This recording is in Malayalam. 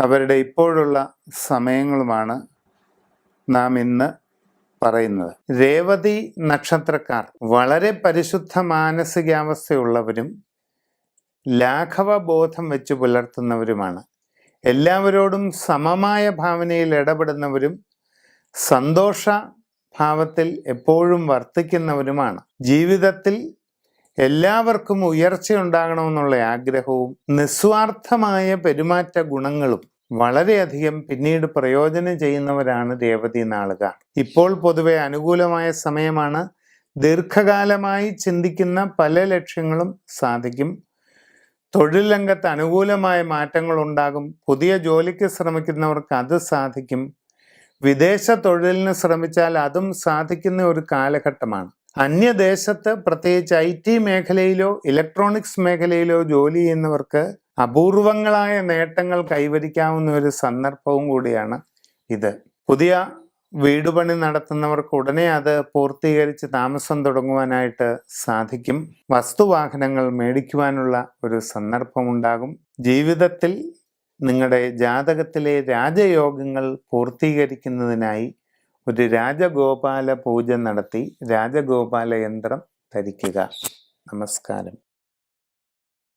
അവരുടെ ഇപ്പോഴുള്ള സമയങ്ങളുമാണ് നാം ഇന്ന് പറയുന്നത്. രേവതി നക്ഷത്രക്കാർ വളരെ പരിശുദ്ധ മാനസികാവസ്ഥയുള്ളവരും ലാഘവബോധം വെച്ച് പുലർത്തുന്നവരുമാണ്. എല്ലാവരോടും സമമായ ഭാവനയിൽ ഇടപെടുന്നവരും സന്തോഷ ഭാവത്തിൽ എപ്പോഴും വർത്തിക്കുന്നവരുമാണ്. ജീവിതത്തിൽ എല്ലാവർക്കും ഉയർച്ചയുണ്ടാകണമെന്നുള്ള ആഗ്രഹവും നിസ്വാർത്ഥമായ പെരുമാറ്റ ഗുണങ്ങളും വളരെയധികം പിന്നീട് പ്രയോജനം ചെയ്യുന്നവരാണ് രേവതി നാളുകാർ ഇപ്പോൾ പൊതുവെ അനുകൂലമായ സമയമാണ്. ദീർഘകാലമായി ചിന്തിക്കുന്ന പല ലക്ഷ്യങ്ങളും സാധിക്കും. തൊഴിൽ രംഗത്ത് അനുകൂലമായ മാറ്റങ്ങൾ ഉണ്ടാകും. പുതിയ ജോലിക്ക് ശ്രമിക്കുന്നവർക്ക് അത് സാധിക്കും. വിദേശ തൊഴിലിന് ശ്രമിച്ചാൽ അതും സാധിക്കുന്ന ഒരു കാലഘട്ടമാണ്. അന്യദേശത്ത് പ്രത്യേകിച്ച് ഐ ടി മേഖലയിലോ ഇലക്ട്രോണിക്സ് മേഖലയിലോ ജോലി ചെയ്യുന്നവർക്ക് അപൂർവങ്ങളായ നേട്ടങ്ങൾ കൈവരിക്കാവുന്ന ഒരു സന്ദർഭവും കൂടിയാണ് ഇത്. പുതിയ വീട് പണി നടത്തുന്നവർക്ക് ഉടനെ അത് പൂർത്തീകരിച്ച് താമസം തുടങ്ങുവാനായിട്ട് സാധിക്കും. വസ്തുവാഹനങ്ങൾ മേടിക്കുവാനുള്ള ഒരു സന്ദർഭമുണ്ടാകും. ജീവിതത്തിൽ നിങ്ങളുടെ ജാതകത്തിലെ രാജയോഗങ്ങൾ പൂർത്തീകരിക്കുന്നതിനായി ഒരു രാജഗോപാല പൂജ നടത്തി രാജഗോപാല യന്ത്രം ധരിക്കുക. നമസ്കാരം.